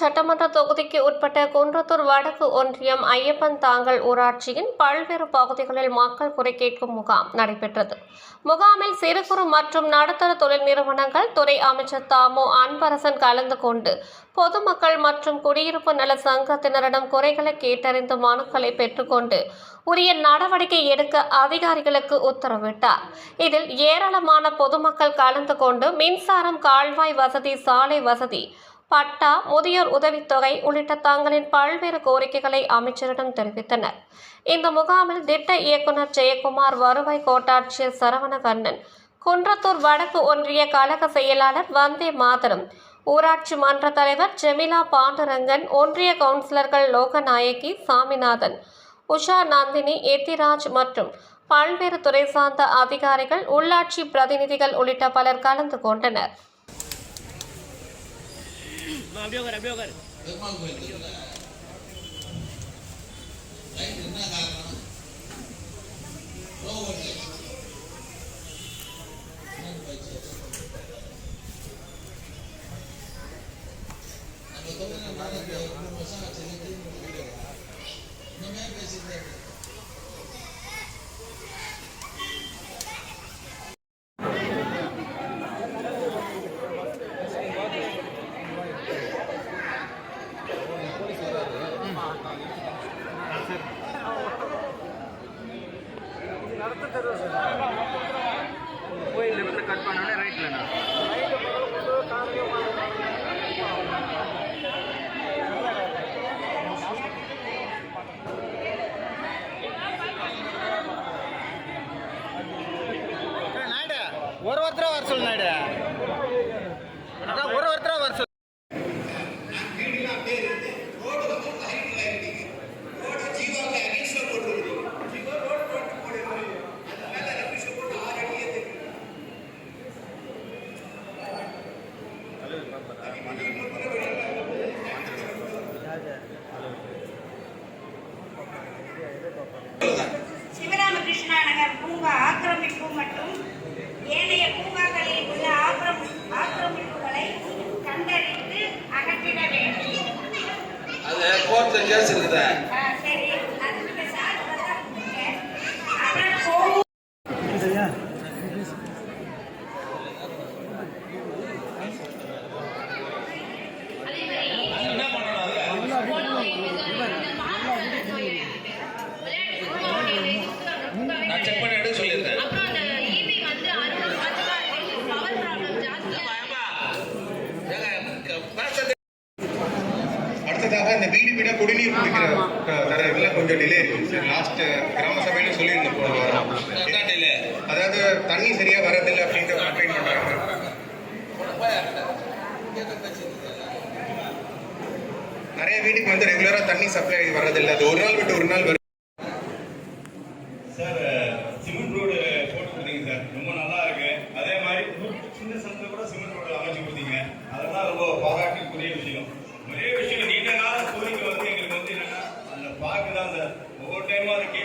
சட்டமன்ற தொகுதிக்கு உட்பட்ட குன்றத்தூர் வடக்கு ஒன்றியம் ஐயப்பன் தாங்கல் ஊராட்சியின் பல்வேறு பகுதிகளில் மக்கள் குறை கேட்கும் முகாம் நடைபெற்றது. முகாமில் சிறு குறு மற்றும் நடுத்தர தொழில் நிறுவனங்கள் துறை அமைச்சர் தாமோ அன்பரசன் கலந்து கொண்டு பொதுமக்கள் மற்றும் குடியிருப்பு நல சங்கத்தினரிடம் குறைகளை கேட்டறிந்து மனுக்களை பெற்றுக்கொண்டு உரிய நடவடிக்கை எடுக்க அதிகாரிகளுக்கு உத்தரவிட்டார். இதில் ஏராளமான பொதுமக்கள் கலந்து கொண்டு மின்சாரம் கால்வாய் வசதி சாலை வசதி பட்டா முதியோர் உதவித்தொகை உள்ளிட்ட தங்களின் பல்வேறு கோரிக்கைகளை அமைச்சரிடம் தெரிவித்தனர். இந்த முகாமில் திட்ட இயக்குனர் ஜெயக்குமார் வருவாய் கோட்டாட்சியர் சரவணகண்ணன் குன்றத்தூர் வடக்கு ஒன்றிய கழக செயலாளர் வந்தே மாதரம் ஊராட்சி மன்ற தலைவர் ஜெமிலா பாண்டுரங்கன் ஒன்றிய கவுன்சிலர்கள் லோகநாயகி சாமிநாதன் உஷா நந்தினி எத்திராஜ் மற்றும் பல்வேறு துறை சார்ந்த அதிகாரிகள் உள்ளாட்சி பிரதிநிதிகள் உள்ளிட்ட பலர் கலந்து கொண்டனர். அப்படியே உட்காரு அப்படியே உட்காரு பெருமாள் கோயில் இருக்குல்ல ரைட் என்ன காரணம் நம்ம நாளைக்கு மூணு வருஷம் நடத்த பேசிட்டு இருக்கு. கோயில் இருந்து கட் பண்ணோன்னே ரைட்லண்ணா ஒரு ஒருத்தரா வர சொல்லு நாயுடு ஒரு ஒருத்தரா வர சொல்லு சிவராமகிருஷ்ணா நகர் பூங்கா ஆக்கிரமிப்பு மற்றும் ஏனைய பூங்காக்களில் உள்ள ஆக்கிரமி ஆக்கிரமிப்புகளை கண்டறிந்து அகற்றிட வேண்டும். அது கோர்ட்ல கேஸ் இருக்குதா. சார். இந்த வீடு குடிநீர் குடிக்கிற தர கொஞ்சம் டிலே இருக்கு லாஸ்ட் கிராம சபையில சொல்லியிருந்தோம் போன வாரம். அதாவது தண்ணி சரியா வரதில்லை அப்படின்ட்டு கம்ப்ளைண்ட் பண்றாங்க. நிறைய வீட்டுக்கு வந்து ரெகுலரா தண்ணி சப்ளை வர்றதில்லை அது ஒரு நாள் விட்டு ஒரு நாள் నియమానికి